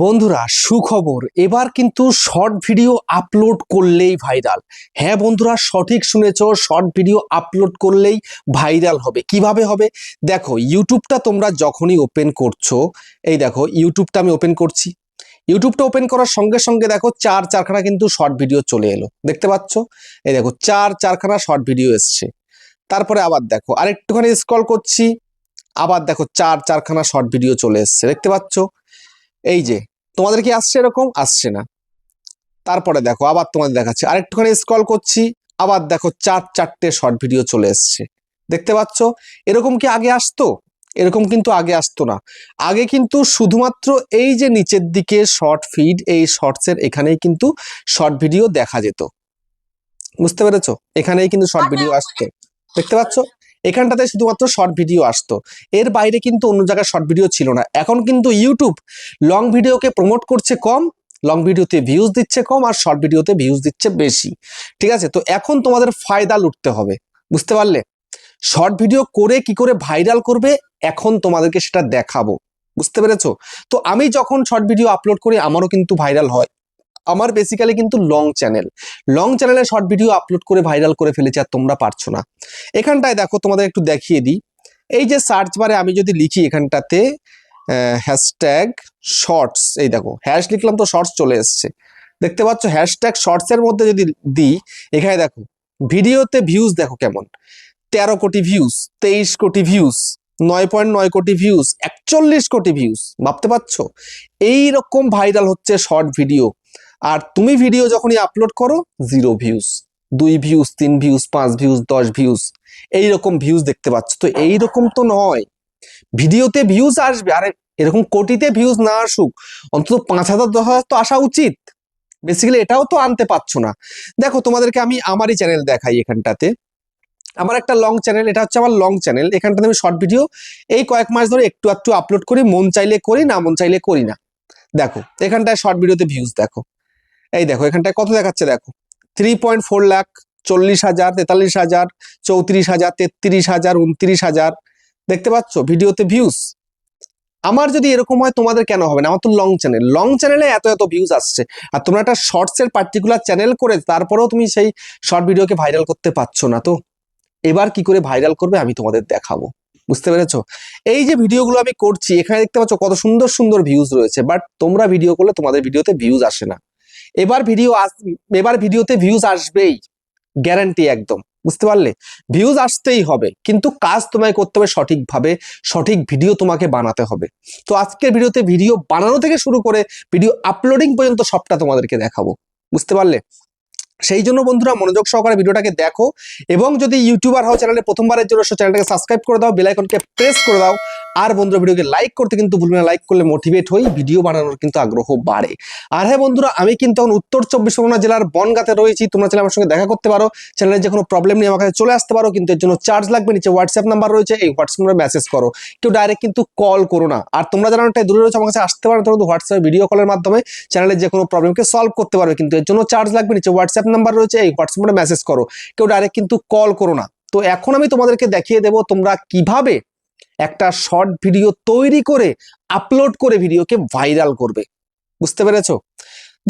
বন্ধুরা, সুখবর। এবার কিন্তু শর্ট ভিডিও আপলোড করলেই ভাইরাল। হ্যাঁ বন্ধুরা, সঠিক শুনেছ, শর্ট ভিডিও আপলোড করলেই ভাইরাল হবে। কীভাবে হবে? দেখো, ইউটিউবটা তোমরা যখনই ওপেন করছ, এই দেখো, ইউটিউবটা আমি ওপেন করছি। ইউটিউবটা ওপেন করার সঙ্গে সঙ্গে দেখো, চার চারখানা কিন্তু শর্ট ভিডিও চলে এলো। দেখতে পাচ্ছ? এই দেখো, চার চারখানা শর্ট ভিডিও এসছে। তারপরে আবার দেখো, আরেকটুখানি স্ক্রল করছি, আবার দেখো, চার চারখানা শর্ট ভিডিও চলে এসছে। দেখতে পাচ্ছ? এই যে তোমাদের কি আসছে এরকম? আসছে না। তারপরে দেখো আবার তোমাদের দেখাচ্ছে। আরেকটুখানি স্ক্রল করছি আবার দেখো চার চারটে শর্ট ভিডিও চলে এসছে। দেখতে পাচ্ছ? এরকম কি আগে আসতো? এরকম কিন্তু আগে আসতো না। আগে কিন্তু শুধুমাত্র এই যে নিচের দিকে শর্ট ফিড এই শর্টসের এখানেই কিন্তু শর্ট ভিডিও দেখা যেত। বুঝতে পেরেছ? এখানেই কিন্তু শর্ট ভিডিও আসতো। দেখতে পাচ্ছ? এখানটাতে শুধুমাত্র শর্ট ভিডিও আসতো। এর বাইরে কিন্তু অন্য জায়গায় শর্ট ভিডিও ছিল না। এখন কিন্তু ইউটিউব লং ভিডিওকে প্রমোট করছে কম লং ভিডিওতে ভিউজ দিচ্ছে কম আর শর্ট ভিডিওতে ভিউজ দিচ্ছে বেশি। ঠিক আছে? তো এখন তোমাদের ফায়দা লুটতে হবে। বুঝতে পারলে? শর্ট ভিডিও করে কি করে ভাইরাল করবে? এখন তোমাদেরকে সেটা দেখাবো। বুঝতে পেরেছ? তো আমি যখন শর্ট ভিডিও আপলোড করি, আমারও কিন্তু ভাইরাল হয়। আমার বেসিক্যালি কিন্তু লং চ্যানেল লং চ্যানেলে শর্ট ভিডিও আপলোড করে ভাইরাল করে ফেলেছি আর তোমরা পারছ না। এখানটায় দেখো, তোমাদের একটু দেখিয়ে দিই। এই যে সার্চ বারে আমি যদি লিখি এখানটাতে হ্যাশট্যাগ শর্টস এই দেখো হ্যাশ লিখলাম তো শর্টস চলে এসছে। দেখতে পাচ্ছ হ্যাশট্যাগ শর্টসের মধ্যে যদি দিই, এখানে দেখো, ভিডিওতে ভিউজ দেখো কেমন। তেরো কোটি ভিউজ তেইশ কোটি ভিউজ নয় পয়েন্ট নয় কোটি ভিউজ একচল্লিশ কোটি ভিউজ ভাবতে পারছ? এইরকম ভাইরাল হচ্ছে শর্ট ভিডিও আর তুমি ভিডিও যখনই আপলোড করো জিরো ভিউজ দুই ভিউজ তিন ভিউজ পাঁচ ভিউজ দশ ভিউজ এইরকম ভিউজ দেখতে পাচ্ছ। তো এইরকম তো নয়। ভিডিওতে ভিউজ আসবে, আরে এরকম কোটিতে ভিউজ না আসুক, অন্তত পাঁচ হাজার, দশ হাজার তো আসা উচিত। বেসিক্যালি এটাও তো আনতে পারছ না। দেখো, তোমাদেরকে আমি আমারই চ্যানেল দেখাই এখানটাতে। আমার একটা লং চ্যানেল এটা হচ্ছে আমার লং চ্যানেল এখানটাতে আমি শর্ট ভিডিও এই কয়েক মাস ধরে একটু একটু আপলোড করি, মন চাইলে করি, না মন চাইলে করি না। দেখো, এখানটায় শর্ট ভিডিওতে ভিউজ দেখো। এই দেখো, এখানটায় কত দেখাচ্ছে দেখো? থ্রি পয়েন্ট ফোর লাখ চল্লিশ হাজার, তেতাল্লিশ হাজার, চৌত্রিশ হাজার, তেত্রিশ হাজার, উনত্রিশ হাজার। দেখতে পাচ্ছ? ভিডিওতে ভিউজ আমার যদি এরকম হয়, তোমাদের কেন হবে না? আমার তো লং চ্যানেল লং চ্যানেলে এত এত ভিউজ আসছে। আর তোমরা একটা শর্টসের পার্টিকুলার চ্যানেল করে তারপরেও তুমি সেই শর্ট ভিডিওকে ভাইরাল করতে পারছ না তো। এবার কি করে ভাইরাল করবে আমি তোমাদের দেখাবো। বুঝতে পেরেছ? এই যে ভিডিওগুলো আমি করছি, এখানে দেখতে পাচ্ছ কত সুন্দর সুন্দর ভিউজ রয়েছে। বাট তোমরা ভিডিও করলে তোমাদের ভিডিওতে ভিউজ আসে না। এবার ভিডিও আস, এবার ভিডিওতে ভিউজ আসবেই গ্যারান্টি একদম, বুঝতে পারলে? ভিউজ আসতেই হবে, কিন্তু কাজ তোমায় করতে হবে সঠিকভাবে, সঠিক ভিডিও তোমাকে বানাতে হবে। তো আজকের ভিডিওতে ভিডিও বানানো থেকে শুরু করে ভিডিও আপলোডিং পর্যন্ত সবটা তোমাদেরকে দেখাবো, বুঝতে পারলে? সেই জন্য বন্ধুরা মনোযোগ সহকারে ভিডিওটাকে দেখো এবং যদি ইউটিউবার হও চ্যানেলে প্রথমবারের জন্য চ্যানেলটাকে সাবস্ক্রাইব করে দাও বেলাইকনকে প্রেস করে দাও। আর বন্ধুরা ভিডিওকে লাইক করতে কিন্তু ভুলবে না লাইক করলে মোটিভেট হই ভিডিও বানানোর কিন্তু আগ্রহ বাড়ে। আর হ্যাঁ বন্ধুরা, আমি কিন্তু এখন উত্তর চব্বিশ পরগনা জেলার বনগাতে রয়েছি, তোমরা চ্যানেল আমার সঙ্গে দেখা করতে পারো। চ্যানেলে যে কোনো প্রবলেম নিয়ে আমার কাছে চলে আসতে পারো, কিন্তু এর জন্য চার্জ লাগবে, নিচে হোয়াটসঅ্যাপ নাম্বার রয়েছে, এই হোয়াটসঅ্যাপ নাম্বারে মেসেজ করো। কেউ ডাইরেক্ট কিন্তু কল করো না। আর তোমরা যারা অনেকটা দূরে রয়েছে, আমার কাছে আসতে পারো তোমরা হোয়াটসঅ্যাপে ভিডিও কলের মাধ্যমে। চ্যানেলের যে কোনো প্রবলেমকে সলভ করতে পারবে, কিন্তু এর জন্য চার্জ লাগবে, নিচে হোয়াটসঅ্যাপ নাম্বার রয়েছে, এই হোয়াটসঅ্যাপ মেসেজ করো। কেউ ডাইরেক্ট কিন্তু কল করো না। তো এখন আমি তোমাদেরকে দেখিয়ে দেবো তোমরা কীভাবে একটা শর্ট ভিডিও তৈরি করে আপলোড করে ভিডিওকে ভাইরাল করবে। বুঝতে পেরেছ?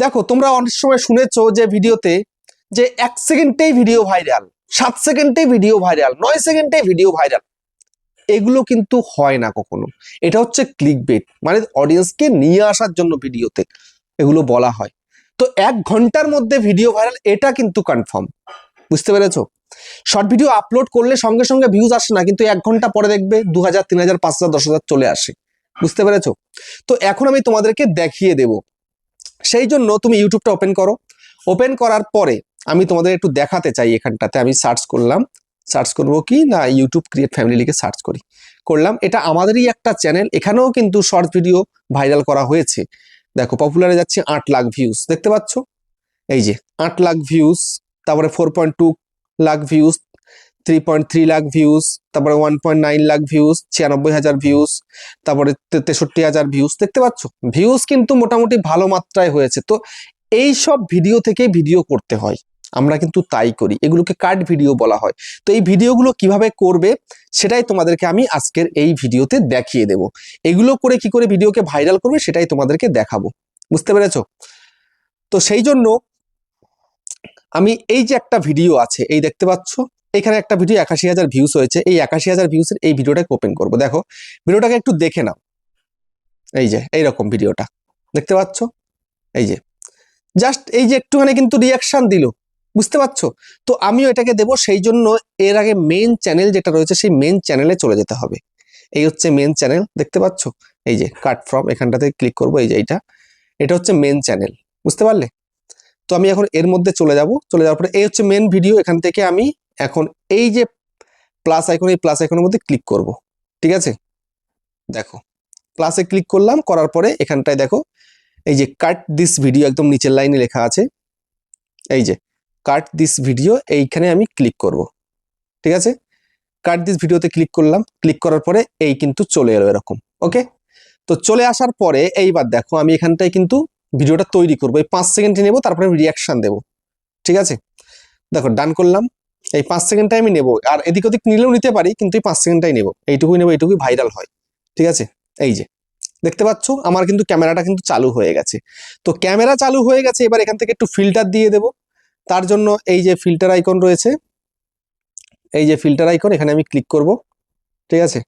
দেখো, তোমরা অনেক সময় শুনেছো যে ভিডিওতে যে এক সেকেন্ডেই ভিডিও ভাইরাল সাত সেকেন্ডেই ভিডিও ভাইরাল নয় সেকেন্ডে ভিডিও ভাইরাল এগুলো কিন্তু হয় না কখনো। এটা হচ্ছে ক্লিক বেট মানে অডিয়েন্সকে নিয়ে আসার জন্য ভিডিওতে এগুলো বলা হয়। তো এক ঘণ্টার মধ্যে ভিডিও ভাইরাল এটা কিন্তু কনফার্ম বুঝতে পেরেছ? শর্ট ভিডিও আপলোড করলে সঙ্গে সঙ্গে ভিউজ আসে না, কিন্তু এক ঘণ্টা পরে দেখবে দু হাজার তিন হাজার পাঁচ হাজার দশ হাজার চলে আসে। বুঝতে পেরেছ? তো এখন আমি তোমাদেরকে দেখিয়ে দেব। সেই জন্য তুমি ইউটিউবটা ওপেন করো। ওপেন করার পরে আমি তোমাদের একটু দেখাতে চাই এখানটাতে। আমি সার্চ করলাম। সার্চ করব কি? না ইউটিউব ক্রিয়েট ফ্যামিলি লিখে সার্চ করি। করলাম। এটা আমাদেরই একটা চ্যানেল এখানেও কিন্তু শর্ট ভিডিও ভাইরাল করা হয়েছে। দেখো পপুলারে যাচ্ছে আট লাখ ভিউজ দেখতে পাচ্ছ? এই যে, আট লাখ ভিউজ তারপরে four point two lakh views three point three lakh views তারপরে one point nine lakh views ছিয়ানব্বই হাজার ভিউজ তারপরে তেষট্টি হাজার ভিউজ দেখতে পাচ্ছ? ভিউজ কিন্তু মোটামুটি ভালো মাত্রায় হয়েছে। তো এই সব ভিডিও থেকেই ভিডিও করতে হয়। আমরা কিন্তু তাই করি। এগুলোকে কাট ভিডিও বলা হয়। তো এই ভিডিওগুলো কীভাবে করবে সেটাই তোমাদেরকে আমি আজকের এই ভিডিওতে দেখিয়ে দেব। এগুলো করে কি করে ভিডিওকে ভাইরাল করবে সেটাই তোমাদেরকে দেখাবো। বুঝতে পেরেছ? তো সেই জন্য আমি এই যে একটা ভিডিও আছে, এই দেখতে পাচ্ছ? এখানে একটা ভিডিও একাশি হাজার ভিউজ হয়েছে। এই একাশি হাজার ভিউজের এই ভিডিওটাকে ওপেন করব। দেখো, ভিডিওটাকে একটু দেখে নাও। এই যে, এইরকম ভিডিওটা। দেখতে পাচ্ছ? এই যে জাস্ট এই যে একটুখানি কিন্তু রিয়াকশন দিল। বুঝতে পারছ? তো আমিও এটাকে দেব, সেই জন্য এর আগে মেন চ্যানেল যেটা রয়েছে, সেই মেন চ্যানেলে চলে যেতে হবে। এই হচ্ছে মেন চ্যানেল দেখতে পাচ্ছ? এই যে কাট ফ্রম এখানটাতে ক্লিক করব, এই যে এইটা। এটা হচ্ছে মেন চ্যানেল বুঝতে পারলে? তো আমি এখন এর মধ্যে চলে যাব, চলে যাওয়ার পরে এই হচ্ছে মেন ভিডিও এখান থেকে আমি এখন এই যে প্লাস আইকন এই প্লাস আইকনের মধ্যে ক্লিক করব। ঠিক আছে? দেখো প্লাসে ক্লিক করলাম, করার পরে এখানটায় দেখো, এই যে কাট দিস ভিডিও একদম নিচের লাইনে লেখা আছে। এই যে কাট দিস ভিডিও এইখানে আমি ক্লিক করব। ঠিক আছে? কাট দিস ভিডিওতে ক্লিক করলাম। ক্লিক করার পরে এই কিন্তু চলে এলো এরকম। ওকে তো চলে আসার পরে এইবার দেখো আমি এখানটায় কিন্তু ভিডিওটা তৈরি করব। এই পাঁচ সেকেন্ডে নেব, তারপরে আমি রিয়াকশান দেবো। ঠিক আছে? দেখো ডান করলাম। এই পাঁচ সেকেন্ডটাই আমি নেব। আর এদিক ওদিক নিলেও নিতে পারি, কিন্তু এই পাঁচ সেকেন্ডটাই নেব। এইটুকুই নেব, এইটুকুই ভাইরাল হয়। ঠিক আছে? এই যে, দেখতে পাচ্ছ? আমার কিন্তু ক্যামেরাটা কিন্তু চালু হয়ে গেছে। তো ক্যামেরা চালু হয়ে গেছে, এবার এখান থেকে একটু ফিল্টার দিয়ে দেব। তার জন্য এই যে ফিল্টার আইকন রয়েছে, এই যে ফিল্টার আইকন এখানে আমি ক্লিক করব, ঠিক আছে?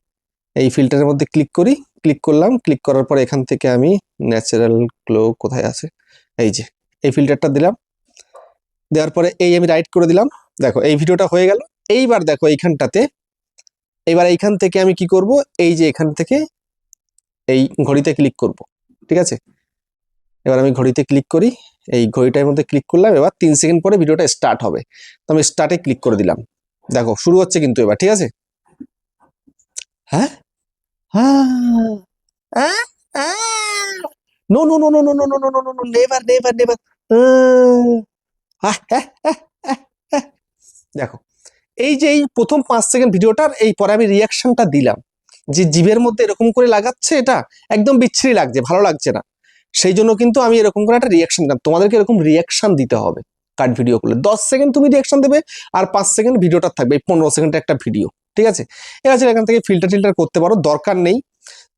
এই ফিল্টারের মধ্যে ক্লিক করি ক্লিক করলাম ক্লিক করার পর এখান থেকে আমি ন্যাচারাল গ্লো কোথায় আছে? এই যে, এই ফিল্টারটা দিলাম, দেওয়ার পরে এই আমি রাইট করে দিলাম। দেখো, এই ভিডিওটা হয়ে গেল। এইবার দেখো এইখানটাতে, এইবার এইখান থেকে আমি কি করব? এই যে এখান থেকে এই ঘড়িতে ক্লিক করব, ঠিক আছে? এবার আমি ঘড়িতে ক্লিক করি এই ঘড়িটার মধ্যে ক্লিক করলাম, এবার তিন সেকেন্ড পরে ভিডিওটা স্টার্ট হবে। তো আমি স্টার্টে ক্লিক করে দিলাম। দেখো, শুরু হচ্ছে কিন্তু এবার, ঠিক আছে? হ্যাঁ? No no no no no no no no no no দেখো, এই যে এই প্রথম পাঁচ সেকেন্ড ভিডিওটার এই পরে আমি রিয়াকশনটা দিলাম। যে জিভের মধ্যে এরকম করে লাগাচ্ছে এটা, একদম বিচ্ছিরি লাগছে, ভালো লাগছে না। সেই জন্য কিন্তু আমি এরকম করে একটা রিয়াকশন দিলাম। তোমাদেরকে এরকম রিয়াকশন দিতে হবে কাট ভিডিও করলে দশ সেকেন্ড তুমি রিয়াকশন দেবে আর পাঁচ সেকেন্ড ভিডিওটা থাকবে, এই পনেরো সেকেন্ডের একটা ভিডিও ঠিক আছে? এবার এখান থেকে ফিল্টার টিল্টার করতে পারো, দরকার নেই।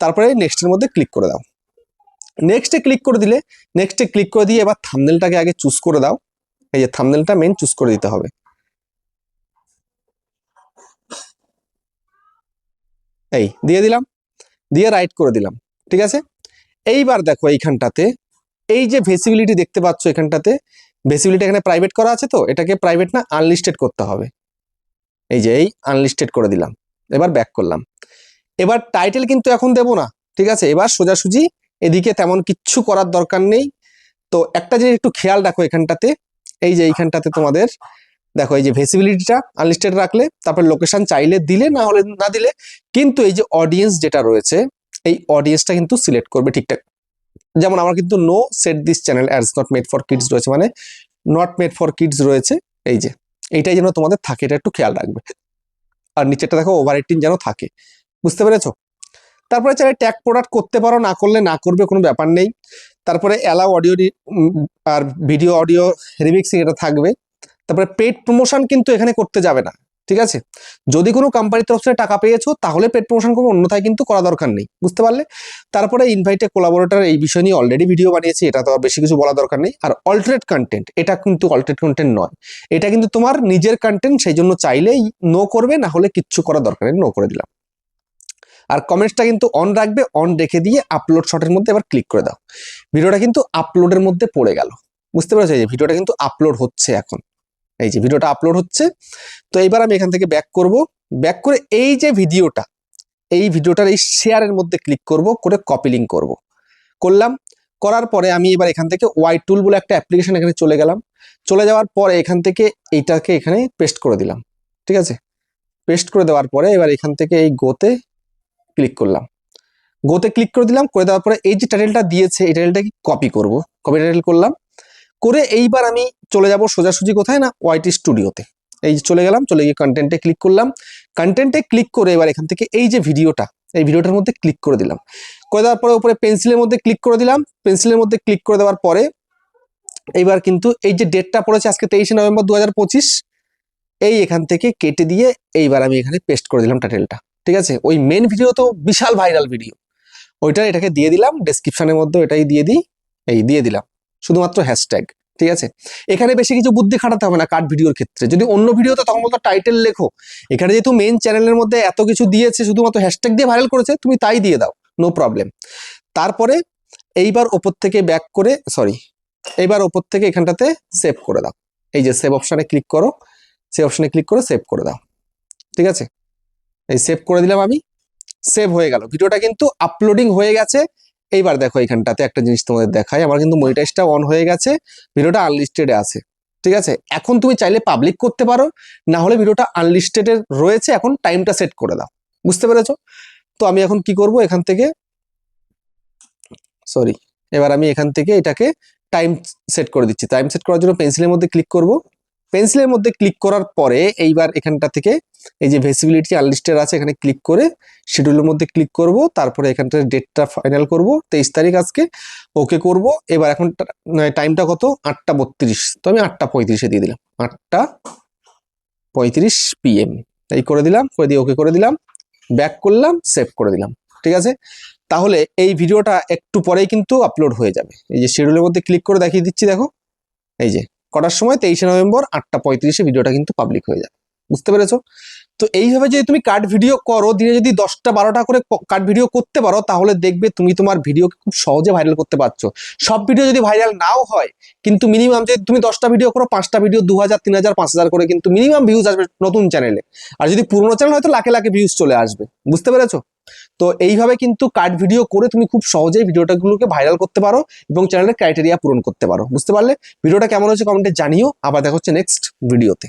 তারপরে নেক্সটের মধ্যে ক্লিক করে দাও। নেক্সটে ক্লিক করে দিলে নেক্সটে ক্লিক করে দিয়ে এবার থামনেলটাকে আগে চুজ করে দাও। এই যে থামনেলটা মেন চুজ করে দিতে হবে। এই, দিয়ে দিলাম। দিয়ে রাইট করে দিলাম, ঠিক আছে? এইবার দেখো এইখানটাতে, এই যে ভেসিবিলিটি দেখতে পাচ্ছ এখানটাতে ভেসিবিলিটি এখানে প্রাইভেট করা আছে তো? এটাকে প্রাইভেট না আনলিস্টেড করতে হবে। এই যে এই আনলিস্টেড করে দিলাম। এবার ব্যাক করলাম। এবার টাইটেল কিন্তু এখন দেব না, ঠিক আছে? এবার সোজাসুজি এদিকে তেমন কিচ্ছু করার দরকার নেই। তো একটা জিনিস একটু খেয়াল রাখো এখানটাতে, এই যে এইখানটাতে তোমাদের, দেখো এই যে ভেসিবিলিটিটা আনলিস্টেড রাখলে, তারপর লোকেশন চাইলে দিলে, না হলে না দিলে, কিন্তু এই যে অডিয়েন্স যেটা রয়েছে এই অডিয়েন্সটা কিন্তু সিলেক্ট করবে ঠিকঠাক। যেমন আমার কিন্তু no set this channel ads not made for kids রয়েছে মানে নট মেড ফর কিডস রয়েছে, এই যে। এইটাই যেন তোমাদের থাকে, এটা একটু খেয়াল রাখবে। আর নিচেরটা দেখো ওভার এইটিন যেন থাকে। বুঝতে পেরেছ? তারপরে চাইলে ট্যাগ প্রোডাক্ট করতে পারো, না করলে না করবে, কোনো ব্যাপার নেই। তারপরে অ্যালাউ অডিও আর ভিডিও অডিও রিমিক্সিং এটা থাকবে। তারপরে পেড প্রমোশন কিন্তু এখানে করতে যাবে না। ঠিক আছে? যদি কোনো কোম্পানির তরফ থেকে টাকা পেয়েছ, তাহলে পেড প্রমোশন করব, অন্যথায় কিন্তু করা দরকার নেই। বুঝতে পারলে? তারপরে ইনভাইটে কোলাবোরেটর এই বিষয় নিয়ে অলরেডি ভিডিও বানিয়েছি, এটা তো আর বেশি কিছু বলা দরকার নেই। আর অল্টারনেট কন্টেন্ট এটা কিন্তু অল্টারনেট কন্টেন্ট নয়। এটা কিন্তু তোমার নিজের কন্টেন্ট সেই জন্য চাইলেই নো করবে, না হলে কিচ্ছু করার দরকার নেই নো করে দিলাম। আর কমেন্টসটা কিন্তু অন রাখবে অন রেখে দিয়ে আপলোড শটের মধ্যে এবার ক্লিক করে দাও। ভিডিওটা কিন্তু আপলোডের মধ্যে পড়ে গেল। বুঝতে পেরেছ? যে ভিডিওটা কিন্তু আপলোড হচ্ছে এখন। এই যে ভিডিওটা আপলোড হচ্ছে, তো এইবার আমি এখান থেকে ব্যাক করব। ব্যাক করে এই যে ভিডিওটা, এই ভিডিওটার এই শেয়ারের মধ্যে ক্লিক করব, করে কপি লিঙ্ক করব। করলাম, করার পরে আমি এবার এখান থেকে ওয়াই টুল বলে একটা অ্যাপ্লিকেশন এখানে চলে গেলাম। চলে যাওয়ার পরে এখান থেকে এইটাকে এখানে পেস্ট করে দিলাম, ঠিক আছে? পেস্ট করে দেওয়ার পরে এবার এখান থেকে এই গোতে ক্লিক করলাম। গোতে ক্লিক করে দিলাম, করে দেওয়ার পরে এই যে টাইটেলটা দিয়েছে, এই টাইটেলটাকে কপি করব। কপি টাইটেল করলাম করে এইবার আমি চলে যাব সোজাসুজি কোথায় না ওয়াইটি স্টুডিওতে এই চলে গেলাম, চলে গিয়ে কন্টেন্টে ক্লিক করলাম। কন্টেন্টে ক্লিক করে এবার এখান থেকে এই যে ভিডিওটা, এই ভিডিওটার মধ্যে ক্লিক করে দিলাম। করে দেওয়ার পরে উপরে পেন্সিলের মধ্যে ক্লিক করে দিলাম। পেন্সিলের মধ্যে ক্লিক করে দেওয়ার পরে এইবার কিন্তু এই যে ডেটটা পড়েছে আজকে তেইশে নভেম্বর দু হাজার পঁচিশ, এই এখান থেকে কেটে দিয়ে এইবার আমি এখানে পেস্ট করে দিলাম টাইটেলটা ঠিক আছে? ওই মেন ভিডিও তো বিশাল ভাইরাল ভিডিও ওইটা এটাকে দিয়ে দিলাম ডেসক্রিপশনের মধ্যে এটাই দিয়ে দিই, এই দিয়ে দিলাম। শুধুমাত্র হ্যাশট্যাগ ঠিক আছে? এখানে বেশি কিছু বুদ্ধি খাটাতে হবে না কাট ভিডিওর ক্ষেত্রে। যদি অন্য ভিডিওতে তখন বলতো টাইটেল লেখো। এখানে যেহেতু মেন চ্যানেলের মধ্যে এত কিছু দিয়েছে, শুধুমাত্র হ্যাশট্যাগ দিয়ে ভাইরাল করেছে, তুমি তাই দিয়ে দাও নো প্রবলেম তারপরে এইবার ওপর থেকে ব্যাক করে সরি এইবার ওপর থেকে এখানটাতে সেভ করে দাও। এই যে সেভ অপশানে ক্লিক করো সেভ অপশানে ক্লিক করে সেভ করে দাও। ঠিক আছে? এই সেভ করে দিলাম আমি সেভ হয়ে গেল। ভিডিওটা কিন্তু আপলোডিং হয়ে গেছে এইবার দেখো এখানটাতে একটা জিনিস তোমাদের দেখাই। আমার কিন্তু মনিটাইজটা অন হয়ে গেছে ভিডিওটা আনলিস্টেডে আছে। ঠিক আছে? এখন তুমি চাইলে পাবলিক করতে পারো, না হলে ভিডিওটা আনলিস্টেডে রয়েছে, এখন টাইমটা সেট করে দাও। বুঝতে পেরেছ? তো আমি এখন কি করব এখান থেকে? সরি এবার আমি এখান থেকে এটাকে টাইম সেট করে দিচ্ছি। টাইম সেট করার জন্য পেন্সিলের মধ্যে ক্লিক করব। পেন্সিলের মধ্যে ক্লিক করার পরে এইবার এখানটা থেকে এই যে ভেসিবিলিটি আনলিস্টেড আছে, এখানে ক্লিক করে শিডিউলের মধ্যে ক্লিক করব। তারপরে এখানটা ডেটটা ফাইনাল করব। তেইশ তারিখ আজকে ওকে করব। এবার এখন টাইমটা কত? আটটা বত্রিশ। তো আমি আটটা পঁয়ত্রিশে দিয়ে দিলাম। আটটা পঁয়ত্রিশ পিএম এই করে দিলাম, করে দিয়ে ওকে করে দিলাম। ব্যাক করলাম সেভ করে দিলাম। ঠিক আছে? তাহলে এই ভিডিওটা একটু পরেই কিন্তু আপলোড হয়ে যাবে। এই যে শিডিউলের মধ্যে ক্লিক করে দেখিয়ে দিচ্ছি, দেখো। এই যে কটার সময় তেইশে নভেম্বর আটটা পঁয়ত্রিশে ভিডিওটা কিন্তু পাবলিক হয়ে যাবে। বুঝতে পেরেছ? তো এইভাবে যদি তুমি কাট ভিডিও করো, দিনে যদি দশটা বারোটা করে কাট ভিডিও করতে পারো, তাহলে দেখবে তুমি তোমার ভিডিওকে খুব সহজে ভাইরাল করতে পারছ। সব ভিডিও যদি ভাইরাল নাও হয়, কিন্তু মিনিমাম যদি তুমি দশটা ভিডিও করো, পাঁচটা ভিডিও দু হাজার তিন হাজার পাঁচ হাজার করে কিন্তু মিনিমাম ভিউজ আসবে নতুন চ্যানেলে আর যদি পুরোনো চ্যানেল হয়তো লাখে লাখে ভিউজ চলে আসবে। বুঝতে পেরেছ? তো এইভাবে কিন্তু কাট ভিডিও করে তুমি খুব সহজেই ভিডিওটাগুলোকে ভাইরাল করতে পারো এবং চ্যানেলের ক্রাইটেরিয়া পূরণ করতে পারো। বুঝতে পারলে? ভিডিওটা কেমন হচ্ছে কমেন্টে জানিও। আবার দেখা হচ্ছে নেক্সট ভিডিওতে